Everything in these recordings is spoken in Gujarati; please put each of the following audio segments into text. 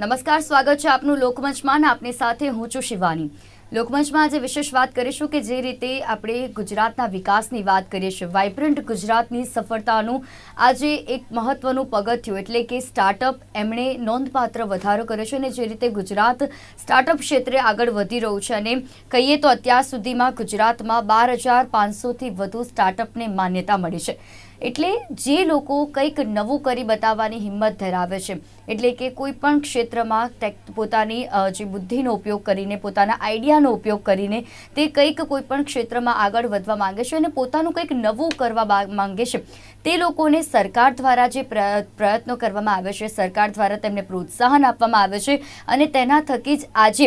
નમસ્કાર, સ્વાગત છે આપનું લોકમંચમાં આપની સાથે હું છું શિવાની. લોકમંચમાં આજે વિશેષ વાત કરીશું કે જે રીતે આપણે ગુજરાતના વિકાસની વાત કરીએ છીએ. વાઇબ્રન્ટ ગુજરાતની સફળતાનું આજે એક મહત્વનું પગથિયું, એટલે કે સ્ટાર્ટઅપ એમણે નોંધપાત્ર વધારો કર્યો છે અને જે રીતે ગુજરાત સ્ટાર્ટઅપ ક્ષેત્રે આગળ વધી રહ્યું છે અને કહીએ તો અત્યાર સુધીમાં ગુજરાતમાં બાર હજાર પાંચસોથી વધુ સ્ટાર્ટઅપને માન્યતા મળી છે. એટલે જે લોકો કંઈક નવું કરી બતાવવાની હિંમત ધરાવે છે, એટલે કે કોઈ પણ ક્ષેત્રમાં પોતાની જે બુદ્ધિનો ઉપયોગ કરીને, પોતાના આઈડિયાનો ઉપયોગ કરીને તે કંઈક કોઈ પણ ક્ષેત્રમાં આગળ વધવા માંગે છે અને પોતાનું કંઈક નવું કરવા માંગે છે. તે લોકોને સરકાર દ્વારા જે પ્રય- પ્રયત્નો કરવામાં આવે છે, સરકાર દ્વારા તેમને પ્રોત્સાહન આપવામાં આવે છે અને તેના થકી જ આજે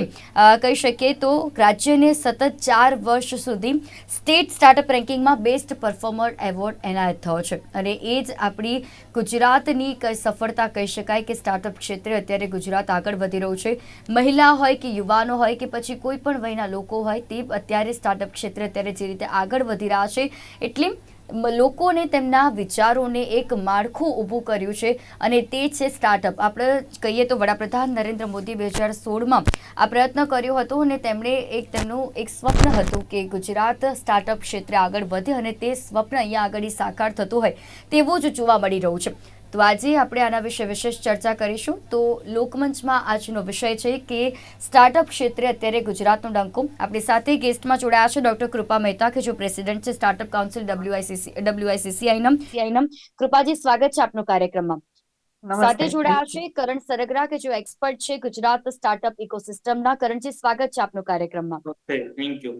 કહી શકીએ તો રાજ્યને સતત ચાર વર્ષ સુધી સ્ટેટ સ્ટાર્ટઅપ રેન્કિંગમાં બેસ્ટ પરફોર્મર એવોર્ડ એનાયત થયો છે. અને એ જ આપણી ગુજરાતની કઈ સફળતા કહી શકાય કે સ્ટાર્ટઅપ ક્ષેત્રે અત્યારે ગુજરાત આગળ વધી રહ્યું છે. મહિલા હોય કે યુવાનો હોય કે પછી કોઈ પણ વયના લોકો હોય, તે અત્યારે સ્ટાર્ટઅપ ક્ષેત્રે અત્યારે જે રીતે આગળ વધી રહ્યા છે, એટલે લોકોને તેમના વિચારોને એક માળખું ઊભું કર્યું છે અને તે છે સ્ટાર્ટઅપ આપણે કહીએ તો વડાપ્રધાન નરેન્દ્ર મોદી બે હજાર સોળમાં આ પ્રયત્ન કર્યો હતો અને તેમણે એક તેમનું એક સ્વપ્ન હતું કે ગુજરાત સ્ટાર્ટઅપ ક્ષેત્રે આગળ વધે અને તે સ્વપ્ન અહીંયા આગળ સાકાર થતું હોય તેવું જ જોવા મળી રહ્યું છે. તો આજે આપણે આના વિશે વિશેષ ચર્ચા કરીશું. તો લોકમંચમાં આજનો વિષય છે કે સ્ટાર્ટઅપ ક્ષેત્રે અત્યારે ગુજરાતનો ડંકો આપણી સાથે ગેસ્ટમાં જોડાયા છે ડોક્ટર કૃપા મહેતા કે જો પ્રેસિડેન્ટ છે સ્ટાર્ટઅપ કાઉન્સિલ ડબ્લ્યુઆઈસીસી ડબ્લ્યુઆઈસીસીઆઈના સીઆઈના કૃપાજી સ્વાગત છે આપનું કાર્યક્રમમાં. સાથે જોડાયા છે કરણ સરગરા કે જો એક્સપર્ટ છે ગુજરાત સ્ટાર્ટઅપ ઇકોસિસ્ટમના કરણજી સ્વાગત છે આપનું કાર્યક્રમમાં. થેન્ક યુ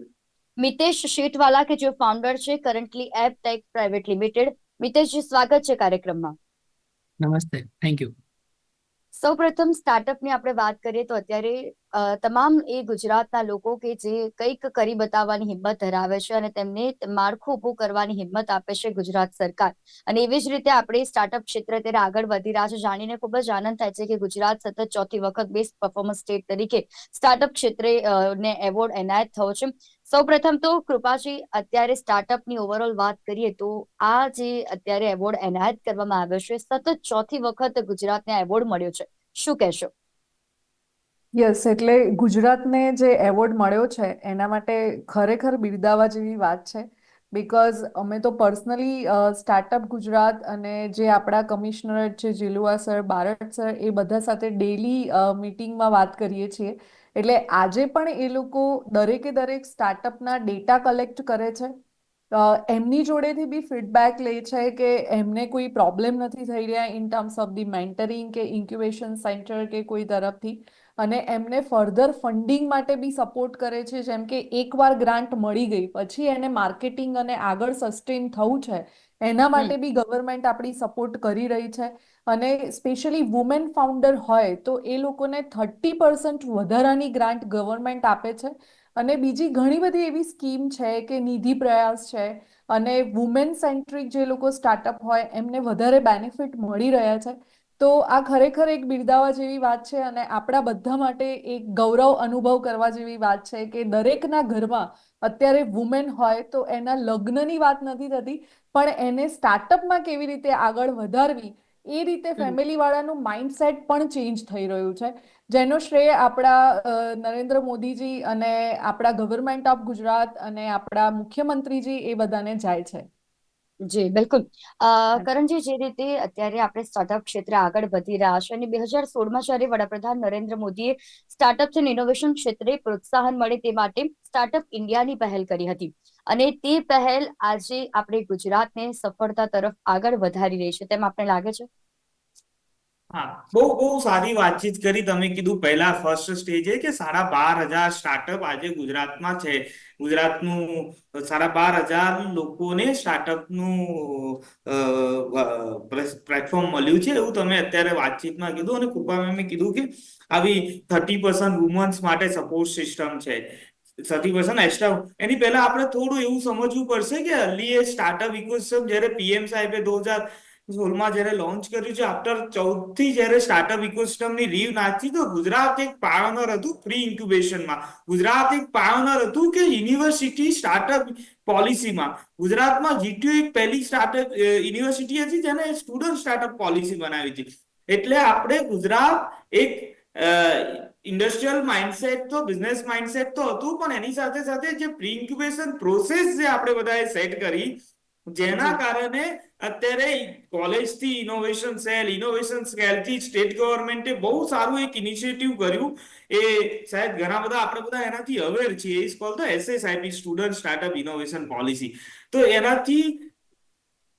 મિતેશ શેઠવાલા કે જે ફાઉન્ડર છે currently app tech private limited મિતેશજી સ્વાગત છે કાર્યક્રમમાં. નમસ્તે થેન્ક યુ સૌપ્રથમ સ્ટાર્ટઅપની આપણે વાત કરીએ તો અત્યારે તમામ એ ગુજરાતના લોકો કે જે કંઈક કરી બતાવવાની હિંમત ધરાવે છે અને તેમને માળખું ઊભું કરવાની હિંમત આપે છે ગુજરાત સરકાર. અને એવી જ રીતે આપણે સ્ટાર્ટઅપ ક્ષેત્ર અત્યારે આગળ વધી રહ્યા છે, જાણીને ખૂબ જ આનંદ થાય છે કે ગુજરાત સતત ચોથી વખત બેસ્ટ પરફોર્મન્સ સ્ટેટ તરીકે સ્ટાર્ટઅપ ક્ષેત્રે ને એવોર્ડ એનાયત થયો છે. સૌપ્રથમ તો કૃપાજી, અત્યારે સ્ટાર્ટઅપની ઓવરઓલ વાત કરીએ તો આ જે અત્યારે એવોર્ડ એનાયત કરવામાં આવ્યો છે, સતત ચોથી વખત ગુજરાતને એવોર્ડ મળ્યો છે. શું કહેશો? યસ એટલે ગુજરાતને જે એવોર્ડ મળ્યો છે, એના માટે ખરેખર બિરદાવા જેવી વાત છે. બિકોઝ અમે તો પર્સનલી સ્ટાર્ટઅપ ગુજરાત અને જે આપણા કમિશનર છે, જીલુઆ સર બારડ સર એ બધા સાથે ડેલી મીટિંગમાં વાત કરીએ છીએ. એટલે આજે પણ એ લોકો દરેકે દરેક સ્ટાર્ટઅપના ડેટા કલેક્ટ કરે છે. એમની જોડેથી બી ફીડબેક લે છે કે એમને કોઈ પ્રોબ્લેમ નથી થઈ રહ્યા in terms of the mentoring કે ઇન્ક્યુબેશન સેન્ટર કે કોઈ તરફથી. અને એમને ફર્ધર ફંડિંગ માટે બી સપોર્ટ કરે છે જેમ કે એકવાર ગ્રાન્ટ મળી ગઈ પછી એને માર્કેટિંગ અને આગળ સસ્ટેન થવું છે એના માટે બી ગવર્મેન્ટ આપણી સપોર્ટ કરી રહી છે. અને સ્પેશિયલી વુમેન ફાઉન્ડર હોય તો એ લોકોને થર્ટી પર્સન્ટ વધારાની ગ્રાન્ટ ગવર્મેન્ટ આપે છે. અને બીજી ઘણી બધી એવી સ્કીમ છે કે નિધિ પ્રયાસ છે અને વુમેન સેન્ટ્રિક જે લોકો સ્ટાર્ટઅપ હોય એમને વધારે બેનિફિટ મળી રહ્યા છે. તો આ ખરેખર એક બિરદાવા જેવી વાત છે અને આપણા બધા માટે એક ગૌરવ અનુભવ કરવા જેવી વાત છે કે દરેકના ઘરમાં અત્યારે વુમેન હોય તો એના લગ્નની વાત નથી થતી, પણ એને સ્ટાર્ટઅપમાં કેવી રીતે આગળ વધારવી એ રીતે ફેમિલી વાળાનું માઇન્ડસેટ પણ ચેન્જ થઈ રહ્યું છે. જેનો શ્રેય આપણા નરેન્દ્ર મોદીજી અને આપણા ગવર્મેન્ટ ઓફ ગુજરાત અને આપણા મુખ્યમંત્રીજી એ બધાને જાય છે. જી બિલકુલ. અ, કરણજી જે રીતે અત્યારે આપણે સ્ટાર્ટઅપ ક્ષેત્રે આગળ વધી રહ્યા છે અને બે હજાર સોળમાં જ્યારે વડાપ્રધાન નરેન્દ્ર મોદીએ સ્ટાર્ટઅપ્સ અને ઇનોવેશન ક્ષેત્રે પ્રોત્સાહન મળે તે માટે સ્ટાર્ટઅપ ઇન્ડિયાની પહેલ કરી હતી. અને તે પહેલ આજે આપણે ગુજરાતને સફળતા તરફ આગળ વધારી રહી છે. તેમ આપણે લાગે છે? હા. બહુ બહુ સારી વાતચીત કરી તમે કીધું પહેલા ફર્સ્ટ સ્ટેજે કે સાડા બાર હજાર સ્ટાર્ટઅપ આજે ગુજરાતમાં છે. ગુજરાતનું સાડા બાર હજાર લોકોને સ્ટાર્ટઅપનું પ્લેટફોર્મ મળ્યું છે એવું તમે અત્યારે વાતચીતમાં કીધું અને કૃપા મેમે કીધું કે આવી થર્ટી પર્સન્ટ વુમન્સ માટે સપોર્ટ સિસ્ટમ છે. થર્ટી પર્સન્ટ એક્સ્ટ્રા એની પહેલા આપણે થોડું એવું સમજવું પડશે કે અર્લી એ સ્ટાર્ટઅપ ઇકોસિસ્ટમ જ્યારે પીએમ સાહેબે દો હજાર સોળમાં જ્યારે લોન્ચ કર્યું છે આફ્ટર ચૌદથી જ્યારે સ્ટાર્ટઅપ ઇકોસિસ્ટમની રીવ નાખી, તો ગુજરાત એક પાયોનર હતું પ્રી ઇન્ક્યુબેશનમાં ગુજરાત એક પાયોનર હતું કે યુનિવર્સિટી સ્ટાર્ટઅપ પોલિસીમાં ગુજરાતમાં જીટીયુ એક પહેલી સ્ટાર્ટઅપ યુનિવર્સિટી હતી જેને સ્ટુડન્ટ સ્ટાર્ટઅપ પોલિસી બનાવી હતી. એટલે આપણે ગુજરાત એક ઇન્ડસ્ટ્રીયલ માઇન્ડસેટ તો બિઝનેસ માઇન્ડસેટ તો હતું, પણ એની સાથે સાથે જે પ્રી ઇન્ક્યુબેશન પ્રોસેસ જે આપણે બધાએ સેટ કરી જેના કારણે અત્યારે કોલેજથી ઇનોવેશન સેલ ઇનોવેશન સેલથી સ્ટેટ ગવર્મેન્ટે બહુ સારું એક ઇનિશિયેટિવ કર્યું. એ સાહેબ ઘણા બધા આપણે બધા એનાથી અવેર છીએ. Is call the SSIP student startup innovation policy તો એનાથી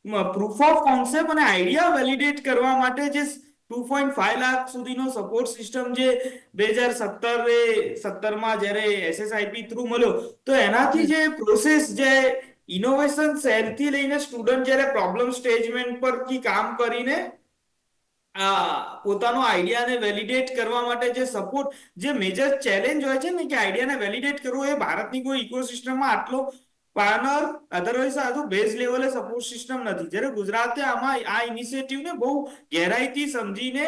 પ્રૂફ ઓફ કોન્સેપ્ટ અને આઈડિયા વેલિડેટ કરવા માટે જે ટુ પોઈન્ટ ફાઈવ લાખ સુધીનો સપોર્ટ સિસ્ટમ જે બે હજાર સત્તરે સત્તરમાં જ્યારે એસએસઆઈપી થ્રુ મળ્યો તો એનાથી જે પ્રોસેસ જે ઇનોવેશન સેલથી લઈને સ્ટુડન્ટ જ્યારે પ્રોબ્લેમ સ્ટેજમેન્ટ પરથી કામ કરીને આ પોતાનો આઈડિયાને વેલિડેટ કરવા માટે જે સપોર્ટ જે મેજર ચેલેન્જ હોય છે ને કે આઈડિયાને વેલિડેટ કરવો એ ભારતની કોઈ ઇકોસિસ્ટમમાં આટલો પાર્નર અધરવાઇઝ આ તો બેઝ લેવલે સપોર્ટ સિસ્ટમ નથી. જ્યારે ગુજરાતે આમાં આ ઇનિશિયેટિવને બહુ ગહેરાઈથી સમજીને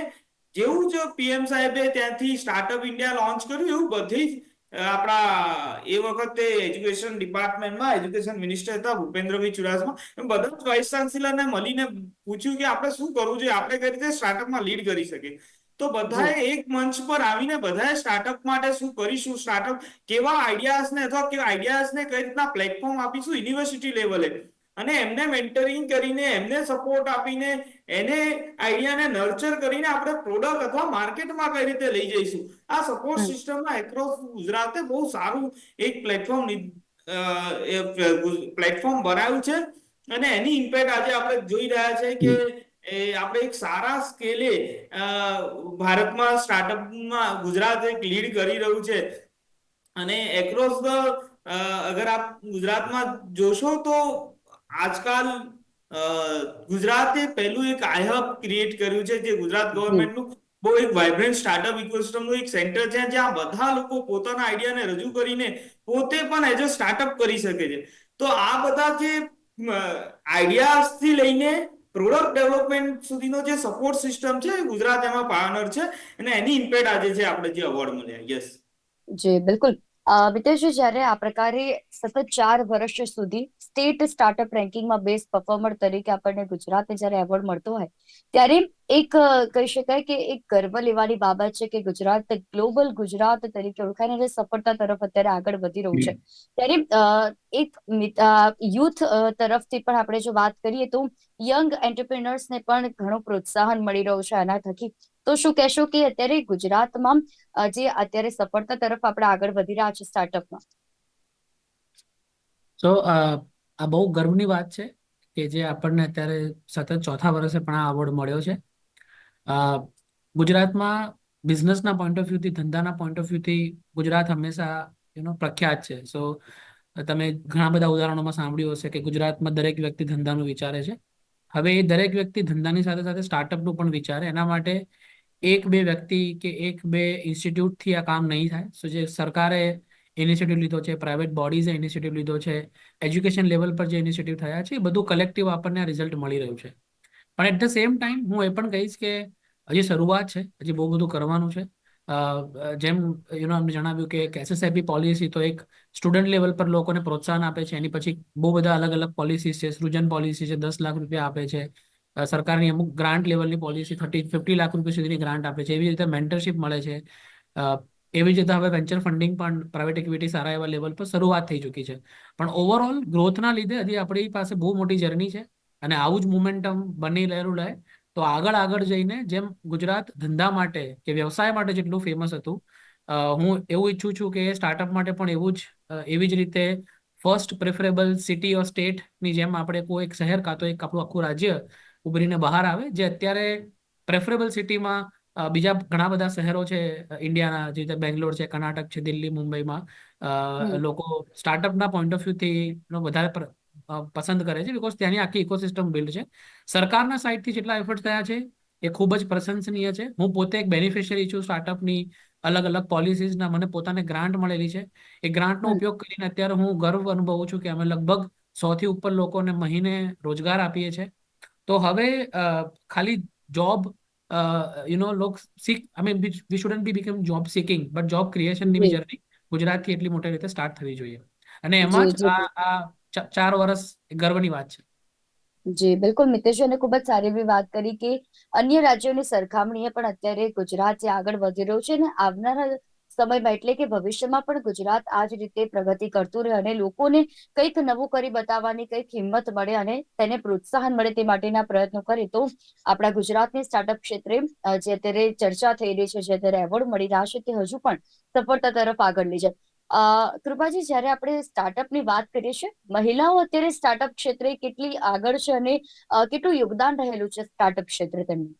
જેવું જ પીએમ સાહેબે ત્યાંથી સ્ટાર્ટઅપ ઇન્ડિયા લોન્ચ કર્યું, એવું બધી જ આપણા એ વખતે એજ્યુકેશન ડિપાર્ટમેન્ટમાં એજ્યુકેશન મિનિસ્ટર હતા ભૂપેન્દ્રભાઈ ચુડાસમા. બધા જ વાઇસ ચાન્સેલરને મળીને પૂછ્યું કે આપણે શું કરવું જોઈએ? આપણે કઈ રીતે સ્ટાર્ટઅપમાં લીડ કરી શકીએ? તો બધાએ એક મંચ પર આવીને બધાએ સ્ટાર્ટઅપ માટે શું કરીશું? સ્ટાર્ટઅપ કેવા આઈડિયાઝને અથવા કેવા આઈડિયાઝને કઈ રીતના પ્લેટફોર્મ આપીશું? યુનિવર્સિટી લેવલે અને એમને મેન્ટરિંગ કરીને એમને સપોર્ટ આપીને એને આઈડિયાને નર્ચર કરીને આપણે પ્રોડક્ટ અથવા માર્કેટમાં કઈ રીતે લઈ જઈશું. આ સપોર્ટ સિસ્ટમમાં એક્રોસ ગુજરાતે બહુ સારું એક પ્લેટફોર્મ પ્લેટફોર્મ બનાવ્યું છે. અને એની ઇમ્પેક્ટ આજે આપણે જોઈ રહ્યા છે કે એ આપણે એક સારા સ્કેલે ભારતમાં સ્ટાર્ટઅપમાં ગુજરાત એક લીડ કરી રહ્યું છે. અને એક્રોસ ધ અગર આપ ગુજરાતમાં જોશો તો આજકાલ ગુજરાતે પહેલું એક આઈહબ ક્રિએટ કર્યું છે જે ગુજરાત ગવર્મેન્ટનું બહુ એક વાઇબ્રન્ટ સ્ટાર્ટઅપ ઇકોસિસ્ટમનું એક સેન્ટર છે જ્યાં બધા લોકો પોતાના આઈડિયાને રજૂ કરીને પોતે પણ એઝ અ સ્ટાર્ટઅપ કરી શકે છે. તો આ બધા જે આઈડિયાઝથી લઈને પ્રોડક્ટ ડેવલપમેન્ટ સુધીનો જે સપોર્ટ સિસ્ટમ છે ગુજરાત એમાં પાયોનર છે અને એની ઇમ્પેક્ટ આજે છે આપણે જે અવોર્ડ મળ્યા યસ જી, બિલકુલ. મિતેશજી જ્યારે આ પ્રકારે સતત ચાર વર્ષ સુધી સ્ટેટ સ્ટાર્ટઅપ રેન્કિંગમાં બેસ્ટ પરફોર્મર તરીકે આપણને ગુજરાતને જ્યારે એવોર્ડ મળતો હોય, ત્યારે એક, કહી શકાય કે એક ગર્વ લેવાની બાબત છે કે ગુજરાત ગ્લોબલ ગુજરાત તરીકે ઓળખાય અને સફળતા તરફ અત્યારે આગળ વધી રહ્યું છે. ત્યારે એક યુથ તરફથી પણ આપણે જો વાત કરીએ તો યંગ એન્ટરપ્રિનર્સને પણ ઘણું પ્રોત્સાહન મળી રહ્યું છે. આના થકી તો શું કહેશો કે અત્યારે ગુજરાતમાં જે અત્યારે સફળતા તરફ આપણે આગળ વધી રહ્યા છે સ્ટાર્ટઅપમાં સો આ બહુ ગર્વની વાત છે કે જે આપણને અત્યારે સતત ચોથા વર્ષે પણ આ એવોર્ડ મળ્યો છે. ગુજરાતમાં બિઝનેસના પોઈન્ટ ઓફ વ્યૂથી ધંધાના પોઈન્ટ ઓફ વ્યૂથી ગુજરાત હંમેશા યુનો પ્રખ્યાત છે. સો તમે ઘણા બધા ઉદાહરણોમાં સાંભળ્યું હશે કે ગુજરાતમાં દરેક વ્યક્તિ ધંધાનું વિચારે છે. હવે એ દરેક વ્યક્તિ ધંધાની સાથે સાથે સ્ટાર્ટઅપનું પણ વિચારે. એના માટે એક બે વ્યક્તિ કે એક બે ઇન્સ્ટિટ્યૂટથી આ કામ નહીં થાય સો જે સરકારે ઇનિશિયેટિવ લીધો છે પ્રાઇવેટ બોડીઝે ઇનિશિયેટિવ લીધો છે એજ્યુકેશન લેવલ પર જે ઇનિશિયેટિવ થયા છે એ બધું કલેક્ટિવ આપણને આ રિઝલ્ટ મળી રહ્યું છે. પણ એટ ધ સેમ ટાઈમ હું એ પણ કહીશ કે હજી શરૂઆત છે, હજી બહુ બધું કરવાનું છે. જેમ યુનો અમને જણાવ્યું કે એસએસઆઈપી પોલિસી તો એક સ્ટુડન્ટ લેવલ પર લોકોને પ્રોત્સાહન આપે છે, એની પછી બહુ બધા અલગ અલગ પોલિસીસ છે, સૃજન પોલિસી છે, દસ લાખ રૂપિયા આપે છે. સરકારની અમુક ગ્રાન્ટ લેવલની પોલિસી થર્ટી, ફિફ્ટી લાખ રૂપિયા સુધીની ગ્રાન્ટ આપે છે. એવી રીતે મેન્ટરશિપ મળે છે. એવી જ રીતે હવે વેન્ચર ફંડિંગ પણ પ્રાઇવેટ ઇક્વિટી સારા એવા લેવલ પર શરૂઆત થઈ ચૂકી છે. પણ ઓવરઓલ ગ્રોથના લીધે હજી આપણી પાસે બહુ મોટી જર્ની છે અને આવું જ મોમેન્ટમ બની રહેલું રહે તો આગળ આગળ જઈને જેમ ગુજરાત ધંધા માટે કે વ્યવસાય માટે જેટલું ફેમસ હતું હું એવું ઈચ્છું છું કે સ્ટાર્ટઅપ માટે પણ એવું જ એવી જ રીતે ફર્સ્ટ પ્રેફરેબલ સિટી ઓર સ્ટેટની જેમ આપણે કોઈ એક શહેર કાં તો એક આપણું આખું રાજ્ય ઉભરીને બહાર આવે જે અત્યારે પ્રેફરેબલ સિટીમાં બીજા ઘણા બધા શહેરો છે ઇન્ડિયાના જે બેંગ્લોર છે કર્ણાટક છે દિલ્હી મુંબઈમાં લોકો સ્ટાર્ટઅપના પોઈન્ટ ઓફ વ્યૂથી વધારે પસંદ કરે છે બિકોઝ ત્યાંની આખી ઇકોસિસ્ટમ બિલ્ડ છે. સરકારના સાઇડથી જેટલા એફર્ટ થયા છે એ ખૂબ જ પ્રશંસનીય છે. હું પોતે એક બેનિફિશિયરી છું સ્ટાર્ટઅપની અલગ અલગ પોલિસીઝના મને પોતાને ગ્રાન્ટ મળેલી છે. એ ગ્રાન્ટનો ઉપયોગ કરીને અત્યારે હું ગર્વ અનુભવું છું કે અમે લગભગ સોથી ઉપર લોકોને મહિને રોજગાર આપીએ છીએ તો હવે ખાલી job you know look seek I mean we shouldn't be become job seeking but job ક્રિએશનની બી જર્ની ગુજરાતથી એટલી મોટી રીતે સ્ટાર્ટ થવી જોઈએ. અને એમાં જ આ ચાર વર્ષ ગર્વની વાત છે. જી બિલકુલ. મિતેશજીને ખૂબ જ સારી એવી વાત કરી કે અન્ય રાજ્યોની સરખામણીએ પણ અત્યારે ગુજરાત જે આગળ વધી રહ્યું છે ને આવનારા સમયમાં એટલે કે ભવિષ્યમાં પણ ગુજરાત આ જ રીતે પ્રગતિ કરતું રહે અને લોકોને કંઈક નવું કરી બતાવવાની કંઈક હિંમત મળે અને તેને પ્રોત્સાહન મળે તે માટેના પ્રયત્નો કરે તો આપણા ગુજરાતની સ્ટાર્ટઅપ ક્ષેત્રે જે અત્યારે ચર્ચા થઈ રહી છે, જે અત્યારે એવોર્ડ મળી રહ્યા છે તે હજુ પણ સફળતા તરફ આગળ લઈ જાય. કૃપાજી, જ્યારે આપણે સ્ટાર્ટઅપની વાત કરીએ છીએ, મહિલાઓ અત્યારે સ્ટાર્ટઅપ ક્ષેત્રે કેટલી આગળ છે અને કેટલું યોગદાન રહેલું છે સ્ટાર્ટઅપ ક્ષેત્રે તેમનું?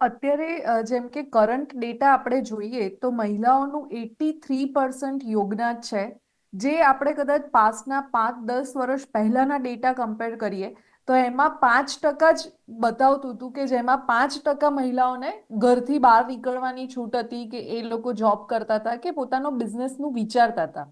અત્યારે જેમ કે કરંટ ડેટા આપણે જોઈએ તો મહિલાઓનું એટી થ્રી પર્સન્ટ યોગદાન છે. જે આપણે કદાચ પાસના પાંચ દસ વર્ષ પહેલાના ડેટા કમ્પેર કરીએ તો એમાં પાંચ ટકા જ બતાવતું હતું કે જેમાં પાંચ ટકા મહિલાઓને ઘરથી બહાર નીકળવાની છૂટ હતી કે એ લોકો જોબ કરતા હતા કે પોતાનો બિઝનેસનું વિચારતા હતા.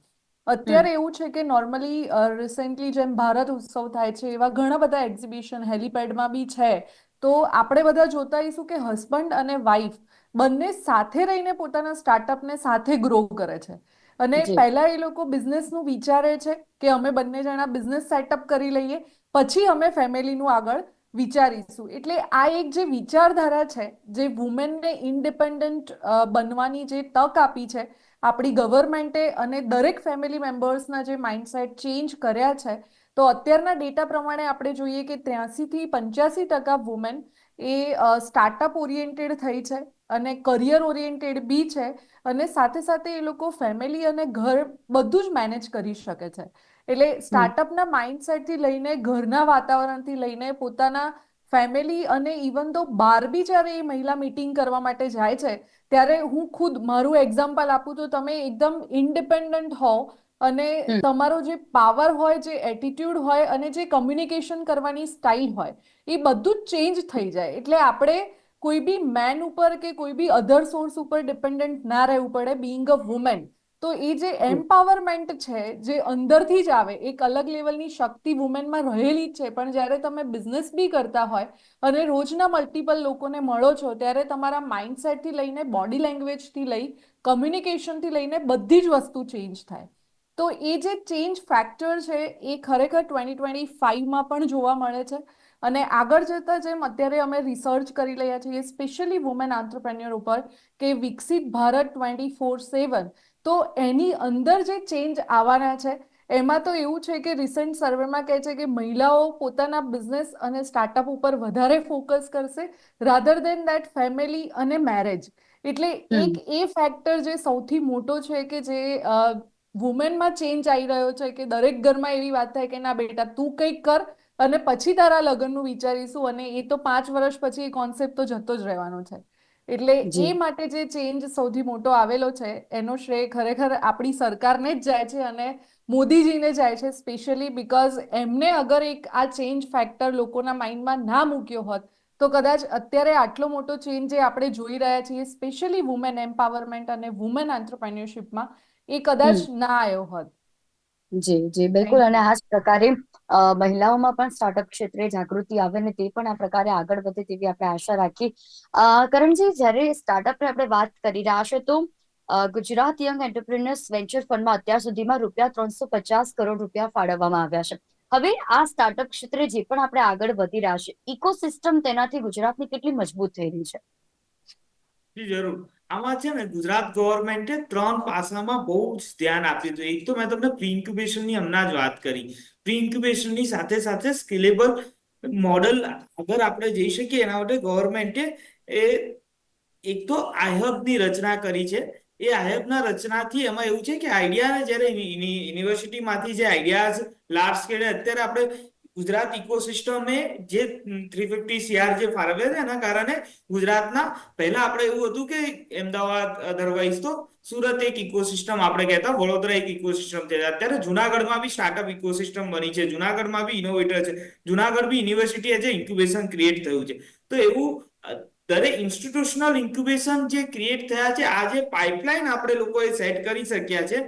અત્યારે એવું છે કે નોર્મલી રિસેન્ટલી જેમ ભારત ઉત્સવ થાય છે એવા ઘણા બધા એક્ઝિબિશન હેલિપેડમાં બી છે. તો આપણે બધા જોતા આવીશું કે હસબન્ડ અને વાઈફ બંને સાથે રહીને પોતાના સ્ટાર્ટઅપને સાથે ગ્રો કરે છે. અને પહેલા એ લોકો બિઝનેસનું વિચારે છે કે અમે બંને જણા બિઝનેસ સેટઅપ કરી લઈએ પછી અમે ફેમિલીનું આગળ વિચારીશું. એટલે આ એક જે વિચારધારા છે જે વુમેનને ઇન્ડિપેન્ડન્ટ બનવાની જે તક આપી છે આપણી ગવર્મેન્ટે અને દરેક ફેમિલી મેમ્બર્સના જે માઇન્ડસેટ ચેન્જ કર્યા છે તો અત્યારના ડેટા પ્રમાણે આપણે જોઈએ કે ત્ર્યાસીથી પંચ્યાસી ટકા વુમેન એ સ્ટાર્ટઅપ ઓરિએન્ટેડ થઈ છે અને કરિયર ઓરિએન્ટેડ બી છે અને સાથે સાથે એ લોકો ફેમિલી અને ઘર બધું જ મેનેજ કરી શકે છે. એટલે સ્ટાર્ટઅપના માઇન્ડસેટથી લઈને ઘરના વાતાવરણથી લઈને પોતાના ફેમિલી અને ઇવન તો બાર બી જ્યારે એ મહિલા મીટિંગ કરવા માટે જાય છે ત્યારે હું ખુદ મારું એક્ઝામ્પલ આપું તો તમે એકદમ ઇન્ડિપેન્ડન્ટ હોવ અને તમારો જે પાવર હોય જે એટીટ્યુડ હોય અને જે કમ્યુનિકેશન કરવાની સ્ટાઇલ હોય એ બધું જ ચેન્જ થઈ જાય. એટલે આપણે કોઈ બી મેન ઉપર કે કોઈ બી અધર સોર્સ ઉપર ડિપેન્ડન્ટ ના રહેવું પડે બિંગ અ વુમેન તો એ જે એમ્પાવરમેન્ટ છે જે અંદરથી જ આવે એક અલગ લેવલની શક્તિ વુમેનમાં રહેલી જ છે. પણ જ્યારે તમે બિઝનેસ બી કરતા હોય અને રોજના મલ્ટિપલ લોકોને મળો છો ત્યારે તમારા માઇન્ડસેટથી લઈને બોડી લેંગ્વેજથી લઈ કમ્યુનિકેશનથી લઈને બધી જ વસ્તુ ચેન્જ થાય. તો એ જે ચેન્જ ફેક્ટર છે એ ખરેખર ટ્વેન્ટી ટ્વેન્ટી ફાઈવમાં પણ જોવા મળે છે. અને આગળ જતાં જેમ અત્યારે અમે રિસર્ચ કરી રહ્યા છીએ સ્પેશિયલી વુમેન આંત્રપ્રેન્યોર ઉપર કે વિકસિત ભારત ટ્વેન્ટી ફોર સેવન તો એની અંદર જે ચેન્જ આવવાના છે એમાં તો એવું છે કે રિસન્ટ સર્વેમાં કહે છે કે મહિલાઓ પોતાના બિઝનેસ અને સ્ટાર્ટઅપ ઉપર વધારે ફોકસ કરશે રાધર દેન દેટ ફેમિલી અને મેરેજ એટલે એક એ ફેક્ટર જે સૌથી મોટો છે કે જે વુમેનમાં ચેન્જ આવી રહ્યો છે કે દરેક ઘરમાં એવી વાત થાય કે ના બેટા તું કંઈક કર અને પછી તારા લગ્નનું વિચારીશું અને એ તો પાંચ વર્ષ પછી એ કોન્સેપ્ટ તો જતો જ રહેવાનો છે એટલે જી. એ માટે જે ચેન્જ સૌથી મોટો આવેલો છે એનો શ્રેય ખરેખર આપણી સરકારને જ જાય છે અને મોદીજીને જાય છે સ્પેશિયલી બીકોઝ એમને અગર એક આ ચેન્જ ફેક્ટર લોકોના માઇન્ડમાં ના મૂક્યો હોત તો કદાચ અત્યારે આટલો મોટો ચેન્જ જે આપણે જોઈ રહ્યા છીએ સ્પેશિયલી વુમેન એમ્પાવરમેન્ટ અને વુમેન આંત્રપ્રેન્યોરશિપમાં એ કદાચ ના આવ્યો હોત. જી જી બિલકુલ. અને આ જ પ્રકારે મહિલાઓમાં પણ સ્ટાર્ટઅપ ક્ષેત્રે જાગૃતિ આવે ને તે પણ આ પ્રકારે આગળ વધે તેવી આપણે આશા રાખી. કરણજી જ્યારે સ્ટાર્ટઅપની આપણે વાત કરી રહ્યા છે તો ગુજરાત યંગ એન્ટરપ્રિનર્સ વેન્ચર ફંડમાં અત્યાર સુધીમાં રૂપિયા ત્રણસો પચાસ કરોડ રૂપિયા ફાળવવામાં આવ્યા છે. હવે આ સ્ટાર્ટઅપ ક્ષેત્રે જે પણ આપણે આગળ વધી રહ્યા છે ઇકોસિસ્ટમ તેનાથી ગુજરાતની કેટલી મજબૂત થઈ રહી છે? જરૂર. આમાં છે ને ગુજરાત ગવર્મેન્ટે ત્રણ પાસામાં બહુ જ ધ્યાન આપ્યું હતું. એક તો મેં તમને પ્રી ઇન્ક્યુબેશનની હમણાં જ વાત કરી. પ્રી ઇન્ક્યુબેશનની સાથે સાથે સ્કેલેબલ મોડલ અગર આપણે જઈ શકીએ એના માટે ગવર્મેન્ટે એ એક તો આઈહબની રચના કરી છે. એ આઈહબના રચનાથી એમાં એવું છે કે આઈડિયાને જ્યારે યુનિવર્સિટીમાંથી જે આઈડિયાઝ લાર્જ સ્કેલે અત્યારે આપણે ગુજરાત ઇકોસિસ્ટમે જે થ્રી ફિફ્ટી સીઆર જે ફાળવે છે એના કારણે ગુજરાતના પહેલા આપણે એવું હતું કે અમદાવાદ અધરવાઇઝ તો સુરત એક ઇકોસિસ્ટમ આપણે કહેતા, વડોદરા એક ઇકોસિસ્ટમ છે. અત્યારે જુનાગઢમાં બી સ્ટાર્ટઅપ ઇકોસિસ્ટમ બની છે. જુનાગઢમાં બી ઇનોવેટર છે. જુનાગઢ બી યુનિવર્સિટી એઝ ઇન્ક્યુબેશન ક્રિએટ થયું છે. તો એવું દરેક ઇન્સ્ટિટ્યુશનલ ઇન્ક્યુબેશન જે ક્રિએટ થયા છે, આ જે પાઇપલાઇન આપણે લોકોએ સેટ કરી શક્યા છે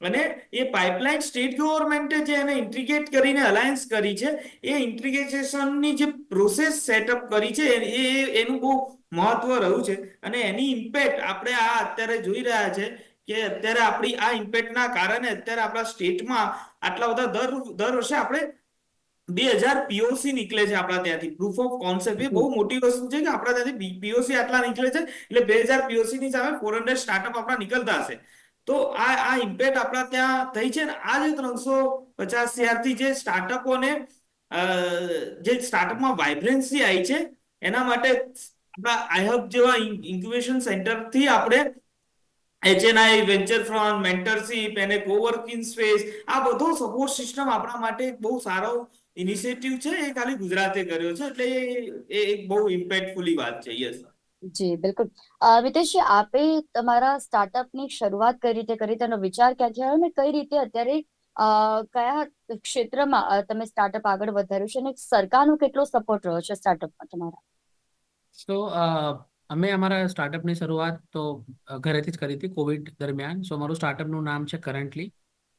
અને એ પાઇપલાઇન સ્ટેટ ગવર્મેન્ટે જે એને ઇન્ટ્રીગેટ કરીને અલાયન્સ કરી છે, એ ઇન્ટ્રીગેશનની જે પ્રોસેસ સેટઅપ કરી છે, એ એનું બહુ મહત્વ રહ્યું છે. અને એની ઇમ્પેક્ટ આપણે આ અત્યારે જોઈ રહ્યા છે કે અત્યારે આપણી આ ઇમ્પેક્ટના કારણે અત્યારે આપણા સ્ટેટમાં આટલા બધા દર દર વર્ષે આપણે બે હજાર પીઓસી નીકળે છે આપણા ત્યાંથી. પ્રૂફ ઓફ કોન્સેપ્ટ એ બહુ મોટી વસ્તુ છે કે આપણા ત્યાંથી પીઓસી આટલા નીકળે છે, એટલે બે હજાર પીઓસી ની સામે ફોર હંડ્રેડ સ્ટાર્ટઅપ આપણા નીકળતા હશે. તો આ આ ઇમ્પેક્ટ આપણા ત્યાં થઈ છે ને? આ જે ત્રણસો પચાસથી જે સ્ટાર્ટઅપોને જે સ્ટાર્ટઅપમાં વાઇબ્રન્સી આવી છે, એના માટે આપણા આઈહબ જેવા ઇન્ક્યુબેશન સેન્ટરથી આપણે એચએનઆઈ વેન્ચર ફ્રન્ટ મેન્ટરશીપ એને કોવર્કિંગ સ્પેસ આ બધો સપોર્ટ સિસ્ટમ આપણા માટે બહુ સારો ઇનિશિયેટિવ છે, એ ખાલી ગુજરાતે કર્યો છે, એટલે એ એક બહુ ઇમ્પેક્ટફુલી વાત છે. યસ જી બિલકુલ. અ, મિતેશજી આપે તમારા સ્ટાર્ટઅપની શરૂઆત કઈ રીતે કરી? તેનો વિચાર ક્યાંથી આવ્યો અને કઈ રીતે અત્યારે કયા ક્ષેત્રમાં તમે સ્ટાર્ટઅપ આગળ વધાર્યું છે અને સરકારનો કેટલો સપોર્ટ રહ્યો છે સ્ટાર્ટઅપમાં તમારા? સો અમે અમારા સ્ટાર્ટઅપની શરૂઆત તો ઘરેથી જ કરી હતી કોવિડ દરમિયાન. સો મારું સ્ટાર્ટઅપનું નામ છે કરન્ટલી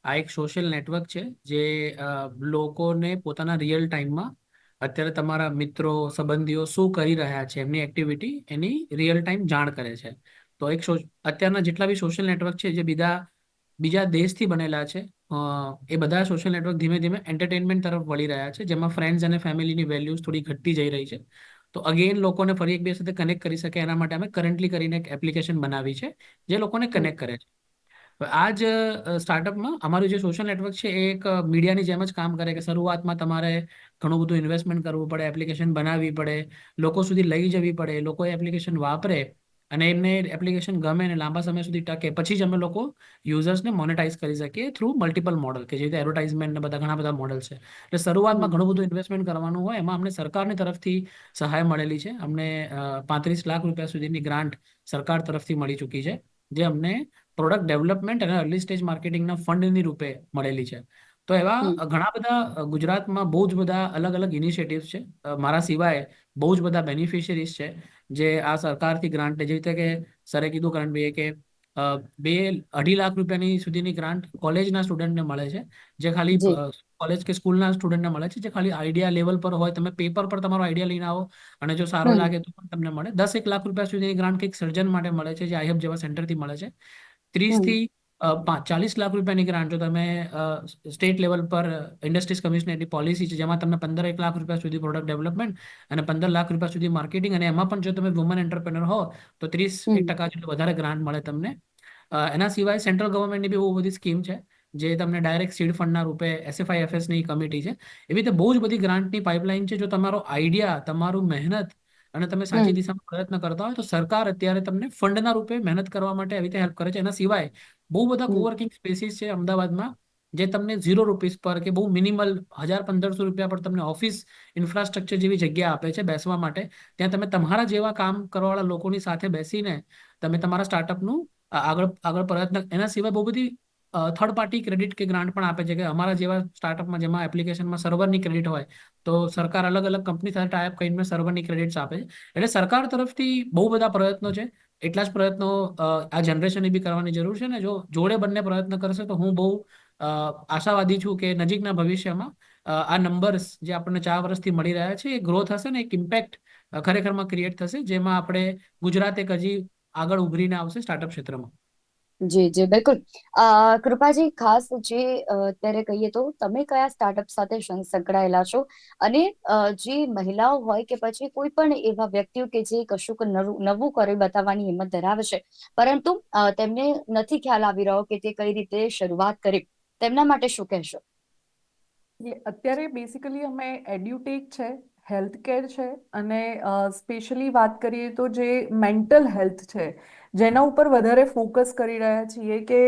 આ એક સોશિયલ નેટવર્ક છે જે અ, લોકોને પોતાના રિયલ ટાઈમમાં અત્યારે તમારા મિત્રો સંબંધીઓ શું કરી રહ્યા છે? એમની એક્ટિવિટી એની રિયલ ટાઈમ જાણ કરે છે. તો એક અત્યારના જેટલા બી સોશિયલ નેટવર્ક છે જે બીજા બીજા દેશથી બનેલા છે એ બધા સોશિયલ નેટવર્ક ધીમે ધીમે એન્ટરટેનમેન્ટ તરફ વળી રહ્યા છે જેમાં ફ્રેન્ડ્સ અને ફેમિલીની વેલ્યુઝ થોડી ઘટતી જઈ રહી છે. તો અગેન લોકોને ફરી એકબીજા સાથે કનેક્ટ કરી શકે એના માટે અમે કરન્ટલી કરીને એક એપ્લિકેશન બનાવી છે જે લોકોને કનેક્ટ કરે છે. આ જ સ્ટાર્ટઅપમાં અમારું જે સોશિયલ નેટવર્ક છે એ એક મીડિયાની જેમ જ કામ કરે કે શરૂઆતમાં તમારે ઘણું બધું ઇન્વેસ્ટમેન્ટ કરવું પડે એપ્લિકેશન બનાવવી પડે લોકો સુધી લઈ જવી પડે લોકો એપ્લિકેશન વાપરે અને એમને એપ્લિકેશન ગમે અને લાંબા સમય સુધી ટકે પછી જ અમે લોકો યુઝર્સને મોનેટાઇઝ કરી શકીએ થ્રુ મલ્ટિપલ મોડલ કે જે રીતે એડવર્ટાઇઝમેન્ટ ને બધા ઘણા બધા મોડલ છે. એટલે શરૂઆતમાં ઘણું બધું ઇન્વેસ્ટમેન્ટ કરવાનું હોય એમાં અમને સરકારની તરફથી સહાય મળેલી છે. અમને પાંત્રીસ લાખ રૂપિયા સુધીની ગ્રાન્ટ સરકાર તરફથી મળી ચૂકી છે જે અમને પ્રોડક્ટ ડેવલપમેન્ટ અને અર્લી સ્ટેજ માર્કેટિંગના ફંડની રૂપે મળેલી છે. તો એવા ઘણા બધા ગુજરાતમાં બહુ જ બધા અલગ અલગ ઇનિશિયેટિવ્સ છે. મારા સિવાય બહુ જ બધા બેનિફિશિયરીઝ છે જે આ સરકારથી ગ્રાન્ટ જેવી રીતે કે સરે કીધું કરણભાઈએ કે બે અઢી લાખ રૂપિયાની સુધીની ગ્રાન્ટ કોલેજના સ્ટુડન્ટને મળે છે. જે ખાલી કોલેજ કે સ્કૂલના સ્ટુડન્ટને મળે છે. જે ખાલી આઈડિયા લેવલ પર હોય તમે પેપર પર તમારો આઈડિયા લઈને આવો અને જો સારો લાગે તો પણ તમને મળે. દસ એક લાખ રૂપિયા સુધીની ગ્રાન્ટ કંઈક સર્જન માટે મળે છે જે આઈહબ જેવા સેન્ટરથી મળે છે. ત્રીસ હમ. થી અ, પાંચ ચાલીસ લાખ રૂપિયાની ગ્રાન્ટ જો તમે સ્ટેટ લેવલ પર ઇન્ડસ્ટ્રીઝ કમિશનરની પોલિસી છે જેમાં તમને પંદર એક લાખ રૂપિયા સુધી પ્રોડક્ટ ડેવલપમેન્ટ અને પંદર લાખ રૂપિયા સુધી માર્કેટિંગ અને એમાં પણ જો તમે વુમન એન્ટરપ્રેનર હો તો ત્રીસ ટકા જેટલું વધારે ગ્રાન્ટ મળે તમને. એના સિવાય સેન્ટ્રલ ગવર્મેન્ટની બી બહુ બધી સ્કીમ છે જે તમને ડાયરેક્ટ સીડ ફંડના રૂપે એસએફઆઈએફએસની કમિટી છે. એવી રીતે બહુ જ બધી ગ્રાન્ટની પાઇપલાઇન છે. જો તમારો આઈડિયા તમારું મહેનત અને તમે સાચી દિશામાં પ્રયત્ન કરતા હોય તો સરકાર અત્યારે તમને ફંડના રૂપે મહેનત કરવા માટે આવી રીતે હેલ્પ કરે છે. એના સિવાય બહુ બધા કોવર્કિંગ સ્પેસીસ છે અમદાવાદમાં જે તમને ઝીરો રૂપીસ પર કે બહુ મિનિમલ હજાર પંદરસો રૂપિયા પર તમને ઓફિસ ઇન્ફ્રાસ્ટ્રક્ચર જેવી જગ્યા આપે છે બેસવા માટે. ત્યાં તમે તમારા જેવા કામ કરવાવાળા લોકોની સાથે બેસીને તમે તમારા સ્ટાર્ટઅપનું આગળ આગળ પ્રયત્ન એના સિવાય બહુ બધી થર્ડ પાર્ટી ક્રેડિટ કે ગ્રાન્ટ પણ આપે છે કે અમારા જેવા સ્ટાર્ટઅપમાં જેમાં એપ્લિકેશનમાં સર્વરની ક્રેડિટ હોય, તો સરકાર અલગ અલગ કંપની સાથે ટાઈપ કરીને સર્વરની ક્રેડિટ્સ આપે. છે એટલે સરકાર તરફથી બહુ બધા પ્રયત્નો છે. એટલા જ પ્રયત્નો આ જનરેશને બી કરવાની જરૂર છે ને. જો જોડે બંને પ્રયત્ન કરશે તો હું બહુ આશાવાદી છું કે નજીકના ભવિષ્યમાં આ નંબર્સ જે આપણને ચાર વર્ષથી મળી રહ્યા છે એ ગ્રો થશે ને, એક ઇમ્પેક્ટ ખરેખરમાં ક્રિએટ થશે, જેમાં આપણે ગુજરાત એક હજી આગળ ઉભરીને આવશે સ્ટાર્ટઅપ ક્ષેત્રમાં. જી જી બિલકુલ. અ, કૃપાજી ખાસ જે અ, અત્યારે કહીએ તો તમે કયા સ્ટાર્ટઅપ સાથે સં- સંકળાયેલા છો? અને અ, જે મહિલાઓ હોય કે પછી કોઈ પણ એવા વ્યક્તિઓ કે જે કશુંક નવું નવું કરી બતાવવાની હિંમત ધરાવે છે પરંતુ અ, તેમને નથી ખ્યાલ આવી રહ્યો કે તે કઈ રીતે શરૂઆત કરી. તેમના માટે શું કહેશો? અત્યારે બેસિકલી અમે એડ્યુટેક છે હેલ્થ કેર છે અને સ્પેશિયલી વાત કરીએ તો જે મેન્ટલ હેલ્થ છે જેના ઉપર વધારે ફોકસ કરી રહ્યા છીએ કે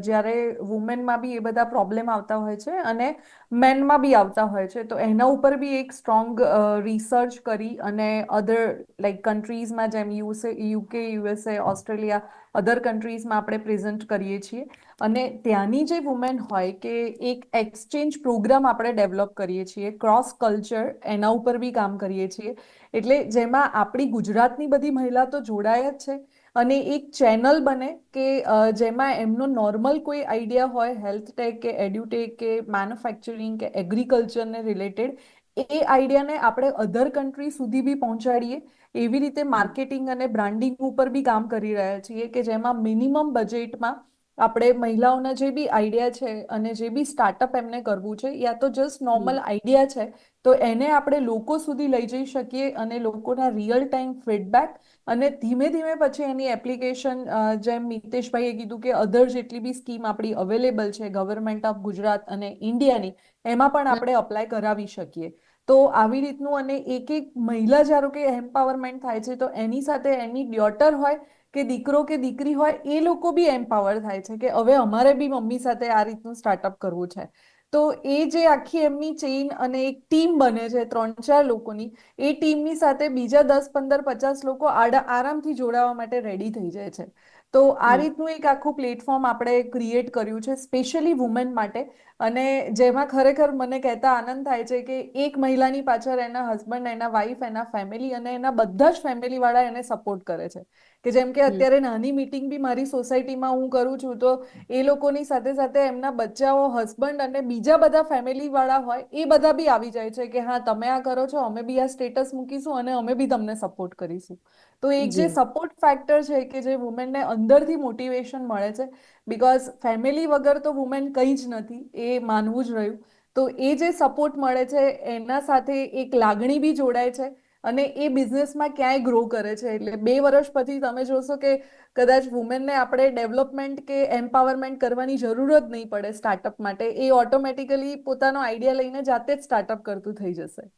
જ્યારે વુમેનમાં બી એ બધા પ્રોબ્લેમ આવતા હોય છે અને મેનમાં બી આવતા હોય છે, તો એના ઉપર બી એક સ્ટ્રોંગ રિસર્ચ કરી અને અધર લાઈક કન્ટ્રીઝમાં જેમ USA UK USA Australia other કન્ટ્રીઝમાં આપણે પ્રેઝન્ટ કરીએ છીએ. અને ત્યાંની જે વુમેન હોય કે એક એક્સચેન્જ પ્રોગ્રામ આપણે ડેવલપ કરીએ છીએ ક્રોસ કલ્ચર એના ઉપર બી કામ કરીએ છીએ. એટલે જેમાં આપણી ગુજરાતની બધી મહિલા તો જોડાય જ છે અને એક ચેનલ બને કે જેમાં એમનો નોર્મલ કોઈ આઈડિયા હોય હેલ્થ ટેક કે એડ્યુટેક કે મેન્યુફેક્ચરિંગ કે એગ્રીકલ્ચરને રિલેટેડ એ આઈડિયાને આપણે અધર કન્ટ્રી સુધી બી પહોંચાડીએ. એવી રીતે માર્કેટિંગ અને બ્રાન્ડિંગ ઉપર બી કામ કરી રહ્યા છીએ કે જેમાં મિનિમમ બજેટમાં આપણે મહિલાઓના જે બી આઈડિયા છે અને જે બી સ્ટાર્ટઅપ એમને કરવું છે યા તો જસ્ટ નોર્મલ આઈડિયા છે તો એને આપણે લોકો સુધી લઈ જઈ શકીએ અને લોકોના રિયલ ટાઈમ ફીડબેક અને ધીમે ધીમે પછી એની એપ્લિકેશન જેમ મિતેશભાઈએ કીધું કે અધર જેટલી બી સ્કીમ આપણી અવેલેબલ છે ગવર્મેન્ટ ઓફ ગુજરાત અને ઇન્ડિયાની, એમાં પણ આપણે અપ્લાય કરાવી શકીએ. તો આવી રીતનું અને એક એક મહિલા ધારો કે એમ્પાવરમેન્ટ થાય છે, તો એની સાથે એની ડોટર હોય કે દીકરો કે દીકરી હોય, એ લોકો બી એમ્પાવર થાય છે કે હવે અમારે બી મમ્મી સાથે આ રીતનું સ્ટાર્ટઅપ કરવું છે. તો એ જે આખી એમની ચેઇન અને એક ટીમ બને છે, ત્રણ ચાર લોકોની, એ ટીમની સાથે બીજા દસ, પંદર, પચાસ લોકો આરામથી જોડાવા માટે રેડી થઈ જાય છે. તો આ રીતનું એક આખું પ્લેટફોર્મ આપણે ક્રિએટ કર્યું છે સ્પેશિયલી વુમેન માટે. અને જેમાં ખરેખર મને કહેતા આનંદ થાય છે કે એક મહિલાની પાછળ એના હસબન્ડ એના વાઈફ એના ફેમિલી અને એના બધા જ ફેમિલી વાળા એને સપોર્ટ કરે છે. કે જેમ કે અત્યારે નાની મીટિંગ બી મારી સોસાયટીમાં હું કરું છું તો એ લોકોની સાથે સાથે એમના બચ્ચાઓ હસબન્ડ અને બીજા બધા ફેમિલી વાળા હોય એ બધા બી આવી જાય છે કે હા તમે આ કરો છો અમે બી આ સ્ટેટસ મૂકીશું અને અમે બી તમને સપોર્ટ કરીશું. તો એક જે સપોર્ટ ફેક્ટર છે કે જે વુમેનને અંદરથી મોટિવેશન મળે છે બિકોઝ ફેમિલી વગર તો વુમેન કંઈ જ નથી એ માનવું જ રહ્યું. તો એ જે સપોર્ટ મળે છે એના સાથે એક લાગણી બી જોડાય છે અને એ બિઝનેસમાં ક્યાંય ગ્રો કરે છે. એટલે બે વર્ષ પછી તમે જોશો કે કદાચ વુમેનને આપણે ડેવલપમેન્ટ કે એમ્પાવરમેન્ટ કરવાની જરૂર જ નહીં પડે સ્ટાર્ટઅપ માટે એ ઓટોમેટિકલી પોતાનો આઈડિયા લઈને જાતે જ સ્ટાર્ટઅપ કરતું થઈ જશે.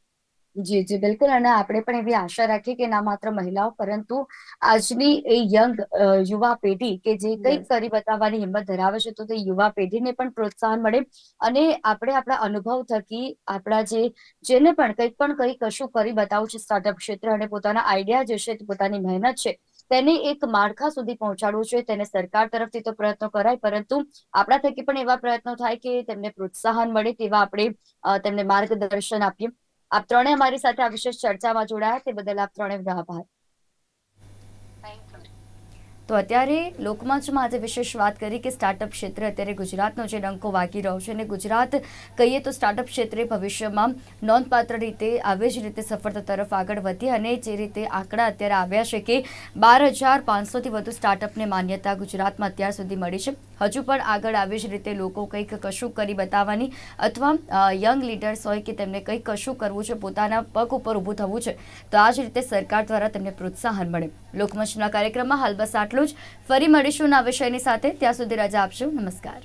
જી જી બિલકુલ. અને આપણે પણ એવી આશા રાખીએ કે ના માત્ર મહિલાઓ પરંતુ આજની એ યંગ યુવા પેઢી કે જે કંઈક કરી બતાવવાની હિંમત ધરાવે છે તો તે યુવા પેઢીને પણ પ્રોત્સાહન મળે. અને આપણે આપણા અનુભવ થકી આપણા જે જેને પણ કંઈક પણ કંઈ કશું કરી બતાવવું છે સ્ટાર્ટઅપ ક્ષેત્ર અને પોતાના આઈડિયા જે છે પોતાની મહેનત છે તેને એક માળખા સુધી પહોંચાડવું છે તેને સરકાર તરફથી તો પ્રયત્નો કરાય પરંતુ આપણા થકી પણ એવા પ્રયત્નો થાય કે તેમને પ્રોત્સાહન મળે તેવા આપણે તેમને માર્ગદર્શન આપીએ. આપ ત્રણે અમારી સાથે આ વિશેષ ચર્ચામાં જોડાયા તે બદલ આપ ત્રણેયનો આભાર તો અત્યારે લોકમંચમાં આજે વિશેષ વાત કરી કે સ્ટાર્ટઅપ ક્ષેત્ર અત્યારે ગુજરાતનો જે ડંકો વાગી રહ્યો છે અને ગુજરાત કહીએ તો સ્ટાર્ટઅપ ક્ષેત્રે ભવિષ્યમાં નોંધપાત્ર રીતે આવી જ રીતે સફળતા તરફ આગળ વધી અને જે રીતે આંકડા અત્યારે આવ્યા છે કે બાર હજાર પાંચસોથી વધુ સ્ટાર્ટઅપને માન્યતા ગુજરાતમાં અત્યાર સુધી મળી છે. હજુ પણ આગળ આવી જ રીતે લોકો કંઈક કશું કરી બતાવવાની અથવા યંગ લીડર્સ હોય કે તેમને કંઈક કશું કરવું છે, પોતાના પગ ઉપર ઊભું થવું છે, તો આ જ રીતે સરકાર દ્વારા તેમને પ્રોત્સાહન મળે. લોકમંચના કાર્યક્રમમાં હાલ બસ આટલું જ. ફરી મળીશું આ વિષયની સાથે. ત્યાં સુધી રજા આપશો. નમસ્કાર.